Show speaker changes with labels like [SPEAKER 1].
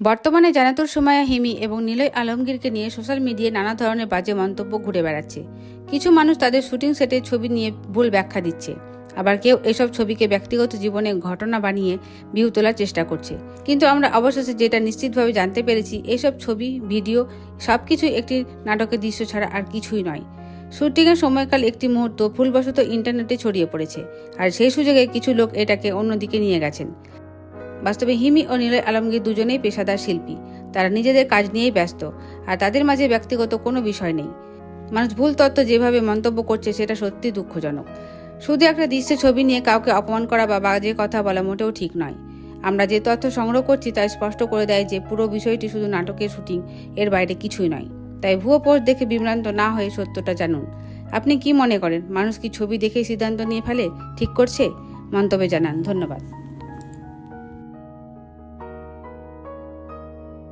[SPEAKER 1] বর্তমানে জানাতুর সময়া হিমি এবং নিলয় আলমগীরকে নিয়ে সোশ্যাল মিডিয়ায় নানা ধরনের বাজে মন্তব্য ঘুরে বেড়াচ্ছে। কিছু মানুষ তাদের শুটিং সেটের ছবি নিয়ে ভুল ব্যাখ্যা দিচ্ছে। আবার কেউ এসব ছবিকে ব্যক্তিগত জীবনে ঘটনা বানিয়ে ভিউ তোলার চেষ্টা করছে। কিন্তু আমরা অবশেষে যেটা নিশ্চিতভাবে জানতে পেরেছি, এসব ছবি, ভিডিও সব কিছুই একটি নাটকের দৃশ্য ছাড়া আর কিছুই নয়। শুটিংয়ের সময়কাল একটি মুহূর্ত ভুলবশত ইন্টারনেটে ছড়িয়ে পড়েছে, আর সেই সুযোগে কিছু লোক এটাকে অন্যদিকে নিয়ে গেছেন। বাস্তবে হিমি ও নিলয় আলমগীর দুজনেই পেশাদার শিল্পী। তারা নিজেদের কাজ নিয়েই ব্যস্ত, আর তাদের মাঝে ব্যক্তিগত কোনো বিষয় নেই। মানুষ ভুল তত্ত্ব যেভাবে মন্তব্য করছে, সেটা সত্যি দুঃখজনক। শুধু একটা দৃশ্যের ছবি নিয়ে কাউকে অপমান করা বা বাজে কথা বলা মোটেও ঠিক নয়। আমরা যে তথ্য সংগ্রহ করছি, তা স্পষ্ট করে দেয় যে পুরো বিষয়টি শুধু নাটকের শুটিং, এর বাইরে কিছুই নয়। তাই ভুয়ো পোস্ট দেখে বিভ্রান্ত না হয়ে সত্যটা জানুন। আপনি কি মনে করেন, মানুষ কি ছবি দেখেই সিদ্ধান্ত নিয়ে ফেলে, ঠিক করছে? মন্তব্যে জানান, ধন্যবাদ।